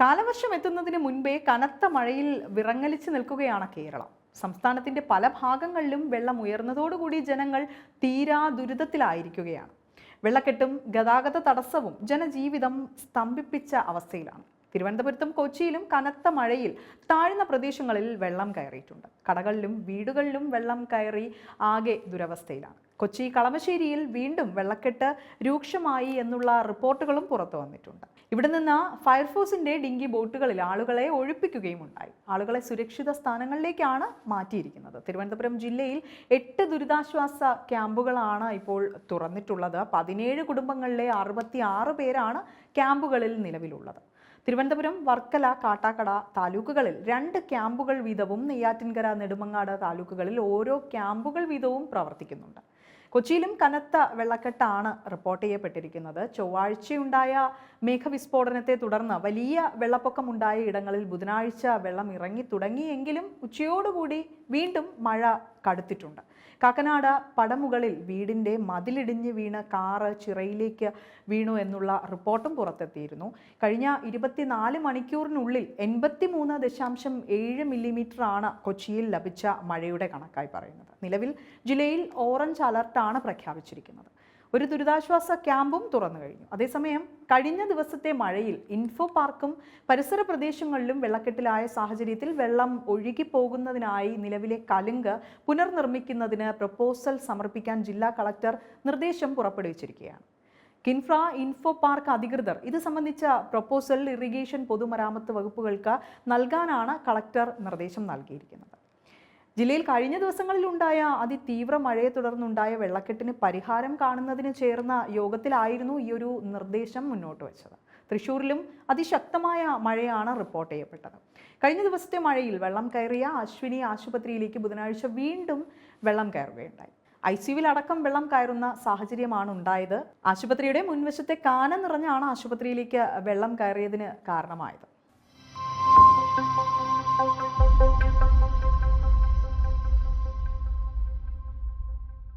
കാലവർഷം എത്തുന്നതിന് മുൻപേ കനത്ത മഴയിൽ വിറങ്ങലിച്ച് നിൽക്കുകയാണ് കേരളം. സംസ്ഥാനത്തിന്റെ പല ഭാഗങ്ങളിലും വെള്ളം ഉയർന്നതോടുകൂടി ജനങ്ങൾ തീരാ ദുരിതത്തിലായിരിക്കുകയാണ്. വെള്ളക്കെട്ടും ഗതാഗത തടസ്സവും ജനജീവിതം സ്തംഭിപ്പിച്ച അവസ്ഥയിലാണ്. തിരുവനന്തപുരത്തും കൊച്ചിയിലും കനത്ത മഴയിൽ താഴ്ന്ന പ്രദേശങ്ങളിൽ വെള്ളം കയറിയിട്ടുണ്ട്. കടകളിലും വീടുകളിലും വെള്ളം കയറി ആകെ ദുരവസ്ഥയിലാണ്. കൊച്ചി കളമശ്ശേരിയിൽ വീണ്ടും വെള്ളക്കെട്ട് രൂക്ഷമായി എന്നുള്ള റിപ്പോർട്ടുകളും പുറത്തു വന്നിട്ടുണ്ട്. ഇവിടെ നിന്ന് ഫയർഫോഴ്സിന്റെ ഡിങ്കി ബോട്ടുകളിൽ ആളുകളെ ഒഴിപ്പിക്കുകയും ഉണ്ടായി. ആളുകളെ സുരക്ഷിത സ്ഥാനങ്ങളിലേക്കാണ് മാറ്റിയിരിക്കുന്നത്. തിരുവനന്തപുരം ജില്ലയിൽ എട്ട് ദുരിതാശ്വാസ ക്യാമ്പുകളാണ് ഇപ്പോൾ തുറന്നിട്ടുള്ളത്. പതിനേഴ് കുടുംബങ്ങളിലെ അറുപത്തി ആറ് പേരാണ് ക്യാമ്പുകളിൽ നിലവിലുള്ളത്. തിരുവനന്തപുരം വർക്കല കാട്ടാക്കട താലൂക്കുകളിൽ രണ്ട് ക്യാമ്പുകൾ വീതവും നെയ്യാറ്റിൻകര നെടുമങ്ങാട് താലൂക്കുകളിൽ ഓരോ ക്യാമ്പുകൾ വീതവും പ്രവർത്തിക്കുന്നുണ്ട്. കൊച്ചിയിലും കനത്ത വെള്ളക്കെട്ടാണ് റിപ്പോർട്ട് ചെയ്യപ്പെട്ടിരിക്കുന്നത്. ചൊവ്വാഴ്ചയുണ്ടായ മേഘവിസ്ഫോടനത്തെ തുടർന്ന് വലിയ വെള്ളപ്പൊക്കമുണ്ടായ ഇടങ്ങളിൽ ബുധനാഴ്ച വെള്ളം ഇറങ്ങി തുടങ്ങിയെങ്കിലും ഉച്ചയോടുകൂടി വീണ്ടും മഴ കടുത്തിട്ടുണ്ട്. കാക്കനാട് പടമുകളിൽ വീടിന്റെ മതിലിടിഞ്ഞ് വീണ കാറ് ചിറയിലേക്ക് വീണു എന്നുള്ള റിപ്പോർട്ടും പുറത്തെത്തിയിരുന്നു. കഴിഞ്ഞ ഇരുപത്തിനാല് മണിക്കൂറിനുള്ളിൽ എൺപത്തി മൂന്ന് ദശാംശം ഏഴ് മില്ലിമീറ്റർ ആണ് കൊച്ചിയിൽ ലഭിച്ച മഴയുടെ കണക്കായി പറയുന്നത്. നിലവിൽ ജില്ലയിൽ ഓറഞ്ച് അലർട്ടാണ് പ്രഖ്യാപിച്ചിരിക്കുന്നത്. ഒരു ദുരിതാശ്വാസ ക്യാമ്പും തുറന്നു കഴിഞ്ഞു. അതേസമയം കഴിഞ്ഞ ദിവസത്തെ മഴയിൽ ഇൻഫോ പാർക്കും പരിസര പ്രദേശങ്ങളിലും വെള്ളക്കെട്ടിലായ സാഹചര്യത്തിൽ വെള്ളം ഒഴുകി ഒഴുകിപ്പോകുന്നതിനായി നിലവിലെ കലുങ്ക് പുനർനിർമ്മിക്കുന്നതിന് പ്രപ്പോസൽ സമർപ്പിക്കാൻ ജില്ലാ കളക്ടർ നിർദ്ദേശം പുറപ്പെടുവിച്ചിരിക്കുകയാണ്. കിൻഫ്ര ഇൻഫോ പാർക്ക് അധികൃതർ ഇത് സംബന്ധിച്ച പ്രപ്പോസൽ ഇറിഗേഷൻ പൊതുമരാമത്ത് വകുപ്പുകൾക്ക് നൽകാനാണ് കളക്ടർ നിർദ്ദേശം നൽകിയിരിക്കുന്നത്. ജില്ലയിൽ കഴിഞ്ഞ ദിവസങ്ങളിൽ ഉണ്ടായ അതിതീവ്ര മഴയെ തുടർന്നുണ്ടായ വെള്ളക്കെട്ടിന് പരിഹാരം കാണുന്നതിന് ചേർന്ന യോഗത്തിലായിരുന്നു ഈ ഒരു നിർദ്ദേശം മുന്നോട്ട് വെച്ചത്. തൃശൂരിലും അതിശക്തമായ മഴയാണ് റിപ്പോർട്ട് ചെയ്യപ്പെട്ടത്. കഴിഞ്ഞ ദിവസത്തെ മഴയിൽ വെള്ളം കയറിയ അശ്വിനി ആശുപത്രിയിലേക്ക് ബുധനാഴ്ച വീണ്ടും വെള്ളം കയറുകയുണ്ടായി. ഐ സിയുവിൽ അടക്കം വെള്ളം കയറുന്ന സാഹചര്യമാണ് ഉണ്ടായത്. ആശുപത്രിയുടെ മുൻവശത്തെ കാന നിറഞ്ഞാണ് ആശുപത്രിയിലേക്ക് വെള്ളം കയറിയതിന് കാരണമായത്.